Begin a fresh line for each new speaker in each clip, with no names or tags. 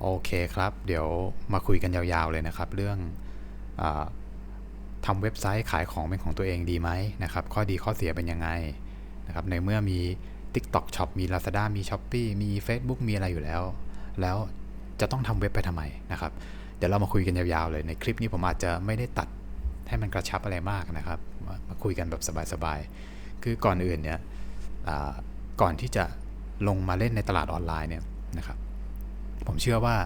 โอเคครับ เดี๋ยวมาคุยกันยาวๆเลยนะครับ เรื่องอทำเว็บไซต์ขายของเป็นของตัวเองดีไหมนะครับ ข้อดีข้อเสียเป็นยังไงนะครับ ในเมื่อมี TikTok Shop มี Lazada มี Shopee มี Facebook มีอะไรอยู่แล้ว แล้วจะต้องทำเว็บไปทำไมนะครับ เดี๋ยวเรามาคุยกันยาวๆเลย ในคลิปนี้ผมอาจจะไม่ได้ตัดให้มันกระชับอะไรมากนะครับ มามาคุยกันแบบสบายๆ คือก่อนอื่นเนี่ยก่อนที่จะลงมาเล่นในตลาดออนไลน์เนี่ยนะครับ ผมเชื่อว่า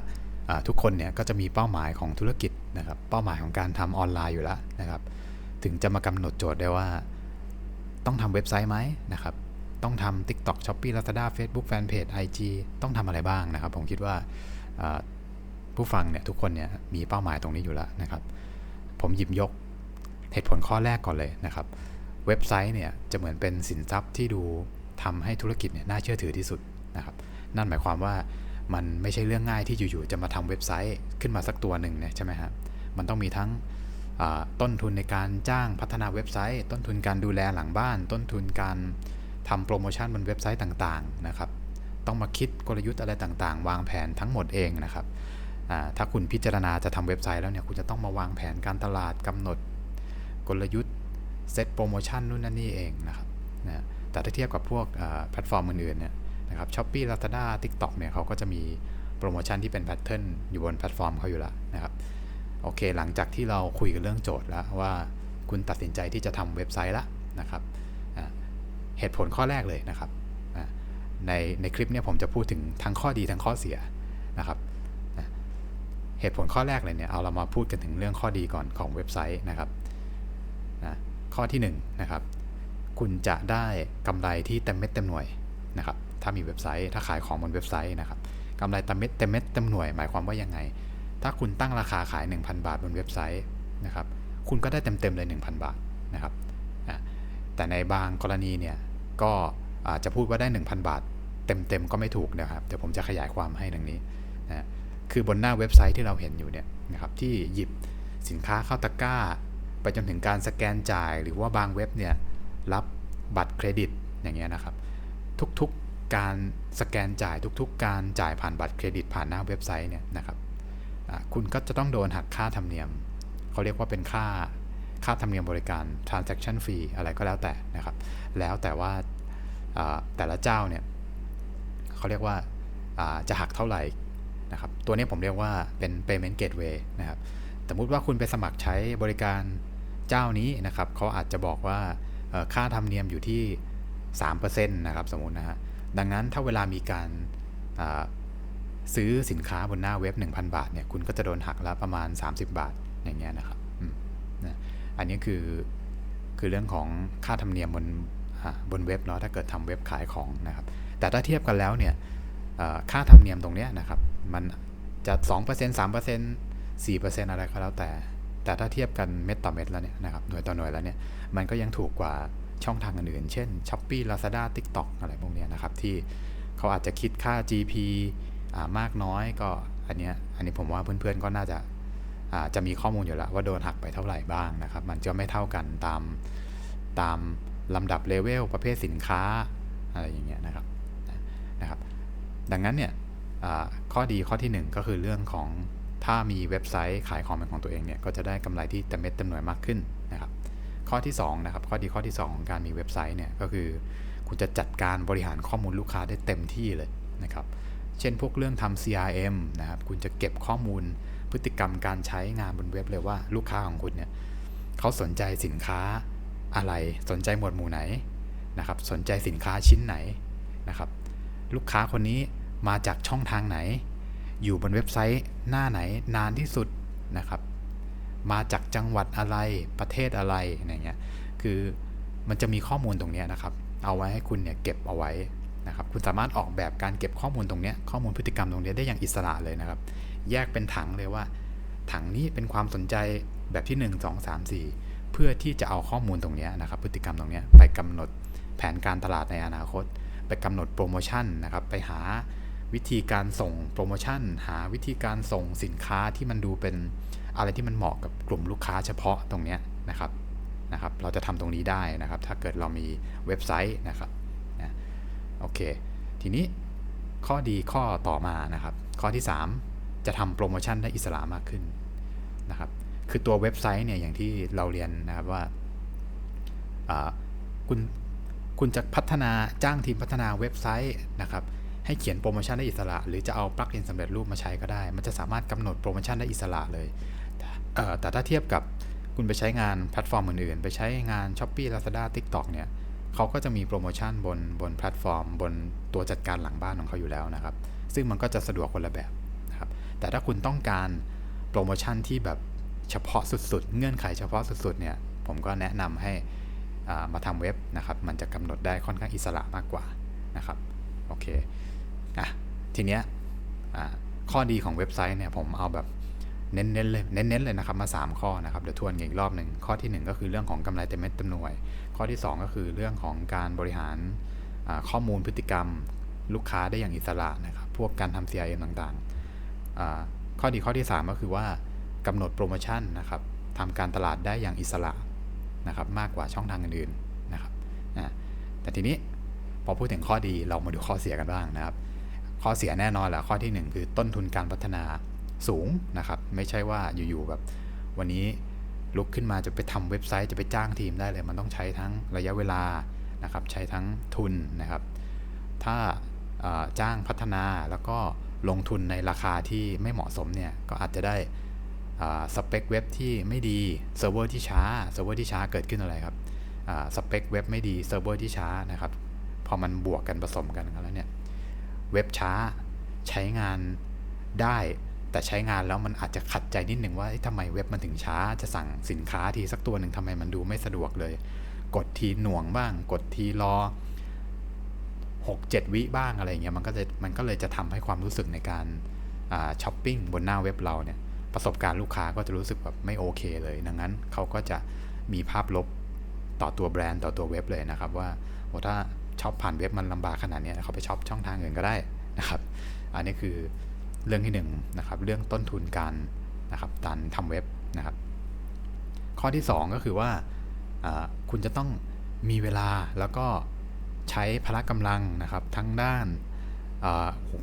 ทุกคนเนี่ยก็จะมีเป้าหมายของธุรกิจนะครับ เป้าหมายของการทำออนไลน์อยู่แล้วนะครับ ถึงจะมากำหนดโจทย์ได้ว่า ต้องทำเว็บไซต์ไหมนะครับ ต้องทำ TikTok Shopee Lazada Facebook Fanpage IG ต้องทำอะไรบ้างนะครับ ผมคิดว่าอ่าผู้ฟังเนี่ยทุกคนเนี่ยมีเป้าหมายตรงนี้อยู่แล้วนะครับ ผมหยิบยกเหตุผลข้อแรกก่อนเลยนะครับ เว็บไซต์เนี่ยจะเหมือนเป็นสินทรัพย์ที่ดูทำให้ธุรกิจเนี่ยน่าเชื่อถือที่สุดนะครับ นั่นหมายความว่า มันไม่ใช่เรื่องง่ายที่อยู่ๆจะมาทำเว็บไซต์ขึ้นมาสักตัวหนึ่งเนี่ยใช่ไหมครับมันต้องมีทั้งต้นทุนในการจ้างพัฒนาเว็บไซต์ ต้นทุนการดูแลหลังบ้าน ต้นทุนการทำโปรโมชั่นบนเว็บไซต์ต่างๆนะครับ ต้องมาคิดกลยุทธ์อะไรต่างๆ วางแผนทั้งหมดเองนะครับถ้าคุณพิจารณาจะทำเว็บไซต์แล้วเนี่ยคุณจะต้องมาวางแผนการตลาดกำหนด กลยุทธ์เซตโปรโมชั่นนู่นนั่นนี่เองนะครับนะแต่ถ้าเทียบกับพวกแพลตฟอร์มอื่นๆเนี่ย นะครับช้อปปี้ลาซาด้าทิกต็อกเนี่ยเขาก็จะมีโปรโมชั่นที่เป็นแพทเทิร์นอยู่บนแพลตฟอร์มเขาอยู่แล้วนะครับโอเค หลังจากที่เราคุยกันเรื่องโจทย์แล้วว่าคุณตัดสินใจที่จะทำเว็บไซต์ละนะครับเหตุผลข้อแรกเลยนะครับในในคลิปเนี่ยผมจะพูดถึงทั้งข้อดีทั้งข้อเสียนะครับเหตุผลข้อแรกเลยเนี่ยเอาเรามาพูดกันถึงเรื่องข้อดีก่อนของเว็บไซต์นะครับนะข้อที่1นงนะครับคุณจะได้กำไรที่เต็มเม็ดเต็มหน่วยนะครับ ถ้ามีเว็บไซต์ ถ้าขายของบนเว็บไซต์นะครับกำไรเต็มเม็ดเต็มเม็ดเต็มหน่วยหมายความว่ายังไง ถ้าคุณตั้งราคาขาย 1,000 บาทบนเว็บไซต์นะครับคุณก็ได้เต็มๆเลย 1,000 บาทนะครับแต่ในบางกรณีเนี่ยก็อาจจะพูดว่าได้ 1,000 บาท เต็มๆก็ไม่ถูกนะครับเดี๋ยวผมจะขยายความให้ดังนี้นะคือบนหน้าเว็บไซต์ที่เราเห็นอยู่เนี่ยนะครับที่หยิบสินค้าเข้าตะกร้า ไปจนถึงการสแกนจ่าย หรือว่าบางเว็บเนี่ยรับบัตรเครดิตอย่างเงี้ยนะครับ ทุกๆ การสแกนจ่ายทุก ๆ การจ่ายผ่านบัตรเครดิตผ่านหน้าเว็บไซต์เนี่ยนะครับคุณก็จะต้องโดนหักค่าธรรมเนียม เขาเรียกว่าเป็นค่าค่าธรรมเนียมบริการ transaction fee อะไรก็แล้วแต่นะครับ แล้วแต่ว่าแต่ละเจ้าเนี่ยเขาเรียกว่าจะหักเท่าไหร่นะครับ ตัวนี้ผมเรียกว่าเป็น payment gateway นะครับ สมมติว่าคุณไปสมัครใช้บริการเจ้านี้นะครับ เขาอาจจะบอกว่าค่าธรรมเนียมอยู่ที่ 3%นะครับ สมมุตินะฮะ ดังนั้นถ้าเวลามีการาซื้อสินค้าบนหน้าเว็บ 1,000 บาทเนี่ยคุณก็จะโดนหักละประมาณ 30 บาทอย่างเงี้ยนะครับนะอันนี้คือคือเรื่องของค่าธรรมเนียมบนบนเว็บเนาะถ้าเกิดทำเว็บขายของนะครับ แต่ถ้าเทียบกันแล้วเนี่ยค่าธรรมเนียมตรงเนี้ยนะครับ มันจะ 2% 3% 4%อะไรก็แล้วแต่ แต่ถ้าเทียบกันเม็ดต่อเม็ดแล้วเนี่ยนะครับหน่วยต่อหน่วยแล้วเนี่ยมันก็ยังถูกกว่า ช่องทางอื่นๆ เช่น Shopee Lazada TikTok อะไรพวกนี้นะครับ ที่เขาอาจจะคิดค่า GP มากน้อยก็อันเนี้ยอันนี้ผมว่าเพื่อนๆก็น่าจะาจะมีข้อมูลอยู่แล้วว่าโดนหักไปเท่าไหร่บ้างนะครับ มันจะไม่เท่ากันตามตามลำดับเลเวลประเภทสินค้าอะไรอย่างเงี้ยนะครับนะครับ ดังนั้นเนี่ยข้อดีข้อที่หนึ่งก็คือเรื่องของถ้ามีเว็บไซต์ขายของเป็นของตัวเองเนี่ยก็จะได้กำไรที่เต็มเม็ดเต็มหน่วยมากขึ้นนะครับ ข้อที่2นะครับข้อดีข้อที่ 2 ของการมีเว็บไซต์เนี่ยก็คือ คุณจะจัดการบริหารข้อมูลลูกค้าได้เต็มที่เลยนะครับเช่นพวกเรื่องทำ CRM นะครับคุณจะเก็บข้อมูลพฤติกรรมการใช้งานบนเว็บเลยว่าลูกค้าของคุณเนี่ยเขาสนใจสินค้าอะไรสนใจหมวดหมู่ไหนนะครับสนใจสินค้าชิ้นไหนนะครับลูกค้าคนนี้มาจากช่องทางไหน อยู่บนเว็บไซต์หน้าไหนนานที่สุดนะครับ มาจากจังหวัดอะไรประเทศอะไรอย่างเงี้ยคือมันจะมีข้อมูลตรงนี้นะครับ เอาไว้ให้คุณเนี่ยเก็บเอาไว้นะครับคุณสามารถออกแบบการเก็บข้อมูลตรงนี้ข้อมูลพฤติกรรมตรงนี้ได้อย่างอิสระเลยนะครับ แยกเป็นถังเลยว่า ถังนี้เป็นความสนใจแบบที่ 1 2 3 4 เพื่อที่จะเอาข้อมูลตรงนี้นะครับ พฤติกรรมตรงนี้ไปกำหนดแผนการตลาดในอนาคต ไปกำหนดโปรโมชั่นนะครับไปหาวิธีการส่งโปรโมชั่น หาวิธีการส่งสินค้าที่มันดูเป็น อะไรที่มันเหมาะกับกลุ่มลูกค้าเฉพาะตรงนี้นะครับนะครับ เราจะทำตรงนี้ได้นะครับ ถ้าเกิดเรามีเว็บไซต์นะครับนะโอเค ทีนี้ข้อดีข้อต่อมานะครับ ข้อที่ 3 จะทำโปรโมชั่นได้อิสระมากขึ้นนะครับ คือตัวเว็บไซต์เนี่ยอย่างที่เราเรียนนะครับว่าคุณคุณจะพัฒนาจ้างทีมพัฒนาเว็บไซต์นะครับให้เขียนโปรโมชั่นได้อิสระ หรือจะเอาปลั๊กอินสำเร็จรูปมาใช้ก็ได้ มันจะสามารถกำหนดโปรโมชั่นได้อิสระเลย แต่ถ้าเทียบกับคุณไปใช้งานแพลตฟอร์มอื่นๆ ไปใช้งาน s h อ p e e Lazada TikTok เนี่ยเขาก็จะมีโปรโมชั่นบนบนแพลตฟอร์ม บนตัวจัดการหลังบ้านของเขาอยู่แล้วนะครับ ซึ่งมันก็จะสะดวกคนละแบบนะครับ แต่ถ้าคุณต้องการโปรโมชั่นที่แบบเฉพาะสุดๆ เงื่อนไขเฉพาะสุดๆ เนี่ย ผมก็แนะนำให้มาทำเว็บนะครับ มันจะกำหนดได้ค่อนข้างอิสระมากกว่านะครับ โอเคอะทีเนี้ยข้อดีของเว็บไซต์เนี่ยผมเอาแบบ เน้นๆเลยเน้นๆเลยนะครับมา 3 ข้อนะครับเดี๋ยวทวนอีกรอบหนึ่งข้อที่ 1 ก็คือเรื่องของกำไรเต็มเม็ดเต็มหน่วย ข้อที่ 2 ก็คือเรื่องของการบริหารข้อมูลพฤติกรรม ลูกค้าได้อย่างอิสระนะครับพวกการทำ CRM ต่างๆ ข้อดีข้อที่ 3 ก็คือว่ากำหนดโปรโมชั่นนะครับทำการตลาดได้อย่างอิสระนะครับมากกว่าช่องทางอื่นๆนะครับนะแต่ทีนี้พอพูดถึงข้อดีเรามาดูข้อเสียกันบ้างนะครับ ข้อเสียแน่นอนแหละข้อที่ 1 คือต้นทุนการพัฒนา สูงนะครับ ไม่ใช่ว่าอยู่ๆแบบวันนี้ลุกขึ้นมาจะไปทำเว็บไซต์จะไปจ้างทีมได้เลย มันต้องใช้ทั้งระยะเวลานะครับใช้ทั้งทุนนะครับ ถ้าจ้างพัฒนาแล้วก็ลงทุนในราคาที่ไม่เหมาะสมเนี่ยก็อาจจะได้สเปคเว็บที่ไม่ดีเซิร์ฟเวอร์ที่ช้าเซิร์ฟเวอร์ที่ช้าเกิดขึ้นอะไรครับสเปคเว็บไม่ดีเซิร์ฟเวอร์ที่ช้านะครับพอมันบวกกันผสมกันแล้วเนี่ยเว็บช้าใช้งานได้ แต่ใช้งานแล้วมันอาจจะขัดใจนิดหนึ่งว่าทำไมเว็บมันถึงช้า จะสั่งสินค้าทีสักตัวหนึ่งทำไมมันดูไม่สะดวกเลย กดทีหน่วงบ้าง กดทีรอ6 7วิบ้างอะไรเงี้ยมันก็จะมันก็เลยจะทำให้ความรู้สึกในการช้อปปิ้งบนหน้าเว็บเราเนี่ยประสบการณ์ลูกค้าก็จะรู้สึกแบบไม่โอเคเลย ดังนั้นเขาก็จะมีภาพลบต่อตัวแบรนด์ต่อตัวเว็บเลยนะครับ ว่าโอ้ถ้าช็อปผ่านเว็บมันลำบากขนาดนี้เขาไปช็อปช่องทางอื่นก็ได้นะครับ อันนี้คือ เรื่องที่1นนะครับเรื่องต้นทุนการนะครับการทำเว็บนะครับ ข้อที่ 2 ก็คือว่าคุณจะต้องมีเวลาแล้วก็ใช้พละกำลังนะครับทั้งด้าน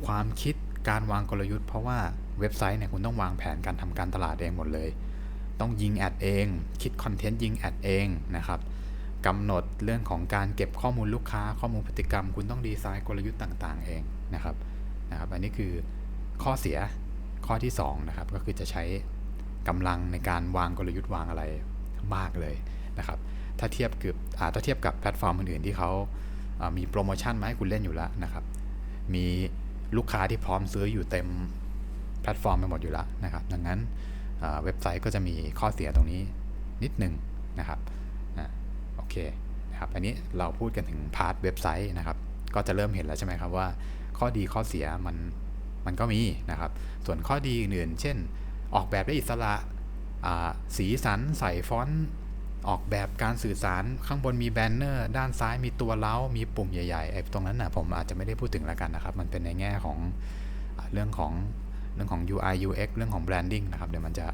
ความคิดการวางกลยุทธ์เพราะว่าเว็บไซต์เนี่ยคุณต้องวางแผนการทำการตลาดเองหมดเลย ต้องยิงแอดเอง คิดคอนเทนต์ยิงแอดเองนะครับกำหนดเรื่องของการเก็บข้อมูลลูกค้าข้อมูลพฤติกรรม คุณต้องดีไซน์กลยุทธ์ต่าง ๆ เองนะครับนะครับ อันนี้คือ ข้อเสียข้อที่2นะครับก็คือจะใช้กำลังในการวางกลยุทธ์วางอะไรมากเลยนะครับ ถ้าเทียบกับถ้าเทียบกับแพลตฟอร์มอื่นๆที่เขามีโปรโมชั่นมาให้คุณเล่นอยู่แล้วนะครับ มีลูกค้าที่พร้อมซื้ออยู่เต็มแพลตฟอร์มไปหมดอยู่แล้วนะครับ ดังนั้นเว็บไซต์ก็จะมีข้อเสียตรงนี้นิดหนึ่งนะครับโอเคนะครับ อันนี้เราพูดกันถึงพาร์ทเว็บไซต์นะครับ ก็จะเริ่มเห็นแล้วใช่ไหมครับว่า ข้อดีข้อเสียมัน มันก็มีนะครับ ส่วนข้อดีอื่นเช่น ออกแบบได้อิสระสีสันใส่ฟอนต์ออกแบบการสื่อสารข้างบนมีแบนเนอร์ ด้านซ้ายมีตัวเล้า มีปุ่มใหญ่ๆไอ้ตรงนั้นนะผมอาจจะไม่ได้พูดถึงแล้วกันนะครับ มันเป็นในแง่ของเรื่องของเรื่องของ UI UX เรื่องของ branding นะครับ เดี๋ยวมันจะ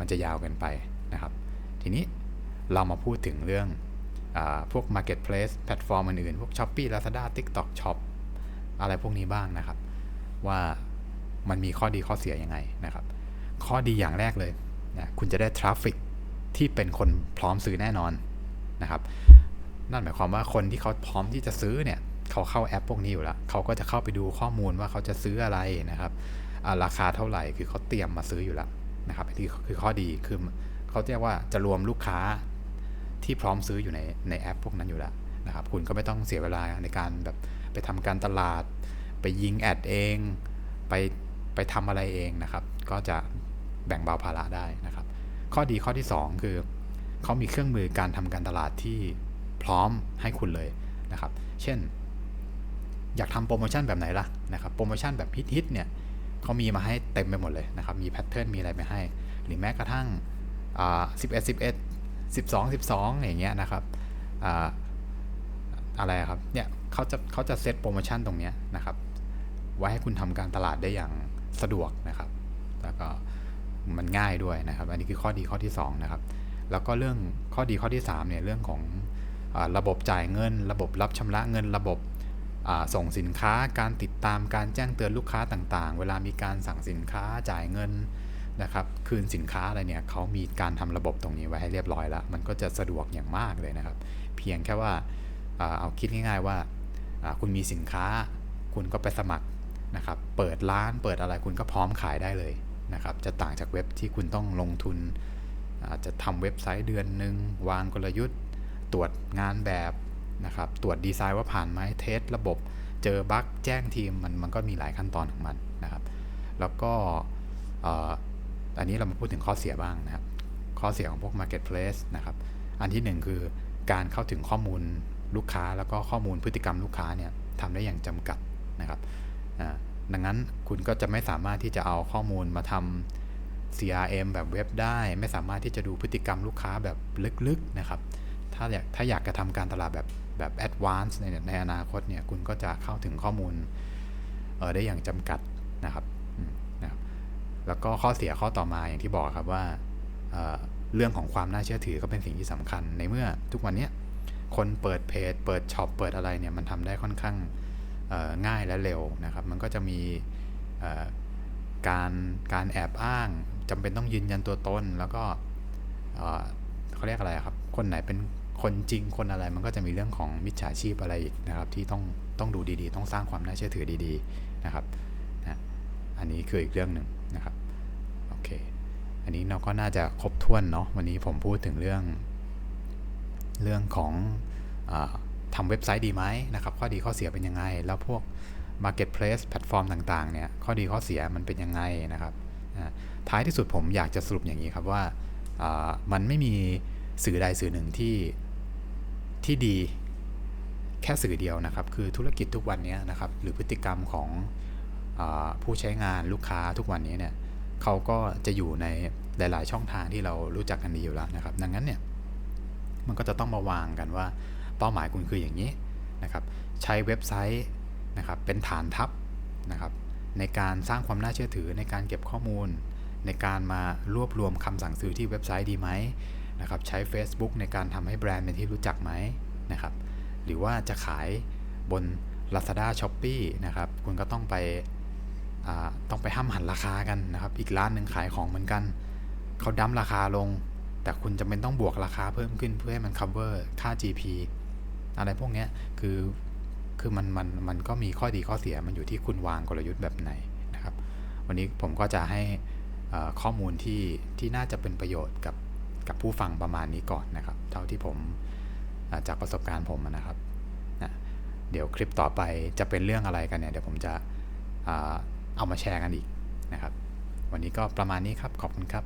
มันจะยาวเกินไปนะครับ ทีนี้เรามาพูดถึงเรื่องอพวก marketplace แพลตฟอร์มอื่นๆ พวก Shopee Lazada TikTok Shop อะไรพวกนี้บ้างนะครับ ว่ามันมีข้อดีข้อเสียยังไงนะครับ ข้อดีอย่างแรกเลยนะคุณจะได้ทราฟฟิกที่เป็นคนพร้อมซื้อแน่นอนนะครับ นั่นหมายความว่าคนที่เขาพร้อมที่จะซื้อเนี่ยเขาเข้าแอปพวกนี้อยู่แล้วเขาก็จะเข้าไปดูข้อมูลว่าเขาจะซื้ออะไรนะครับราคาเท่าไหร่คือเขาเตรียมมาซื้ออยู่แล้วนะครับที่คือข้อดีคือเขาเรียกว่าจะรวมลูกค้าที่พร้อมซื้ออยู่ในในแอปพวกนั้นอยู่แล้วนะครับ คุณก็ไม่ต้องเสียเวลาในการแบบไปทำการตลาด ไปยิงแอดเอง ไปไปทำอะไรเองนะครับ ก็จะแบ่งเบาภาระได้นะครับ ข้อดีข้อที่ 2 คือเขามีเครื่องมือการทำการตลาดที่พร้อมให้คุณเลยนะครับ เช่น อยากทำโปรโมชั่นแบบไหนล่ะนะครับโปรโมชั่นแบบฮิตๆเนี่ยเขามีมาให้เต็มไปหมดเลยนะครับ มีแพทเทิร์นมีอะไรไปให้ หรือแม้กระทั่งสิบเอ็ดสิบเอ็ดสิบสองสิบสองอย่างเงี้ยนะครับอะไรครับเนี่ยเขาจะเขาจะเซตโปรโมชั่นตรงเนี้ยนะครับ ไว้ให้คุณทำการตลาดได้อย่างสะดวกนะครับ แล้วก็มันง่ายด้วยนะครับ อันนี้คือข้อดีข้อที่ 2 นะครับ แล้วก็เรื่องข้อดีข้อที่ 3 เนี่ยเรื่องของอระบบจ่ายเงิน ระบบรับชำระเงิน ระบบส่งสินค้า การติดตามการแจ้งเตือนลูกค้าต่างๆ เวลามีการสั่งสินค้าจ่ายเงินนะครับ คืนสินค้าอะไรเนี่ยเขามีการทำระบบตรงนี้ไว้ให้เรียบร้อยแล้ว มันก็จะสะดวกอย่างมากเลยนะครับ เพียงแค่ว่าเอาคิดง่าย ๆว่าอ่าคุณมีสินค้า คุณก็ไปสมัคร นะครับ เปิดร้านเปิดอะไรคุณก็พร้อมขายได้เลยนะครับ จะต่างจากเว็บที่คุณต้องลงทุน อาจจะทำเว็บไซต์เดือนหนึ่งวางกลยุทธ์ ตรวจงานแบบนะครับ ตรวจดีไซน์ว่าผ่านไหมเทสระบบ เจอบั๊กแจ้งทีมมันมันก็มีหลายขั้นตอนของมันนะครับ แล้วก็อันนี้เรามาพูดถึงข้อเสียบ้างนะครับ ข้อเสียของพวก Marketplace นะครับ อันที่หนึ่งคือการเข้าถึงข้อมูลลูกค้าแล้วก็ข้อมูลพฤติกรรมลูกค้าเนี่ยทำได้อย่างจำกัดนะครับ ดังนั้นคุณก็จะไม่สามารถที่จะเอาข้อมูลมาทำ CRM แบบเว็บได้ ไม่สามารถที่จะดูพฤติกรรมลูกค้าแบบลึกๆนะครับ ถ้าอยากถ้าอยากจะทำการตลาดแบบแบบ advance ในในอนาคตเนี่ยคุณก็จะเข้าถึงข้อมูลออได้อย่างจำกัดนะครับนะครับ แล้วก็ข้อเสียข้อต่อมาอย่างที่บอกครับว่าเเรื่องของความน่าเชื่อถือก็เป็นสิ่งที่สำคัญในเมื่อทุกวันนี้คนเปิดเพจ เปิดช็อป เปิดอะไรเนี่ยมันทำได้ค่อนข้าง ง่ายและเร็วนะครับ มันก็จะมีการการแอบอ้างจำเป็นต้องยืนยันตัวตน แล้วก็เขาเรียกอะไรครับ คนไหนเป็นคนจริงคนอะไร มันก็จะมีเรื่องของมิจฉาชีพอะไรอีกนะครับ ที่ต้องต้องดูดีๆ ต้องสร้างความน่าเชื่อถือดีๆนะครับนะอันนี้คืออีกเรื่องหนึ่งนะครับโอเคอันนี้เราก็น่าจะครบถ้วนเนาะวันนี้ผมพูดถึงเรื่อง เรื่องของอ ทำเว็บไซต์ดีไหมนะครับข้อดีข้อเสียเป็นยังไง แล้วพวก Marketplace แพลตฟอร์มต่างๆเนี่ยข้อดีข้อเสียมันเป็นยังไงนะครับท้ายที่สุดผมอยากจะสรุปอย่างนี้ครับว่ามันไม่มีสื่อใดสื่อหนึ่งที่ที่ดีแค่สื่อเดียวนะครับ คือธุรกิจทุกวันนี้นะครับ หรือพฤติกรรมของอผู้ใช้งานลูกค้าทุกวันนี้เนี่ยเขาก็จะอยู่ในหลาย ๆ ช่องทางที่เรารู้จักกันดีอยู่แล้วนะครับ ดังนั้นเนี่ยมันก็จะต้องมาวางกันว่า เป้าหมายคุณคืออย่างนี้นะครับใช้เว็บไซต์นะครับเป็นฐานทัพนะครับในการสร้างความน่าเชื่อถือในการเก็บข้อมูล ในการมารวบรวมคำสั่งซื้อที่เว็บไซต์ดีไหมนะครับใช้ Facebook ในการทำให้แบรนด์เป็นที่รู้จักไหมนะครับหรือว่าจะขายบน Lazada s h o p e e นะครับคุณก็ต้องไปต้องไปห้ามหันราคากันนะครับอีกร้านหนึ่งขายของเหมือนกันเขาดั้มราคาลง แต่คุณจะเป็นต้องบวกราคาเพิ่มขึ้นเพื่อให้มัน cover ค่า GP อะไรพวกนี้คือคือมันมันมันก็มีข้อดีข้อเสียมันอยู่ที่คุณวางกลยุทธ์แบบไหนนะครับ วันนี้ผมก็จะให้ข้อมูลที่ที่น่าจะเป็นประโยชน์กับกับผู้ฟังประมาณนี้ก่อนนะครับ เท่าที่ผมจากประสบการณ์ผมนะครับนะเดี๋ยวคลิปต่อไปจะเป็นเรื่องอะไรกันเนี่ยเดี๋ยวผมจะเอามาแชร์กันอีกนะครับ วันนี้ก็ประมาณนี้ครับขอบคุณครับ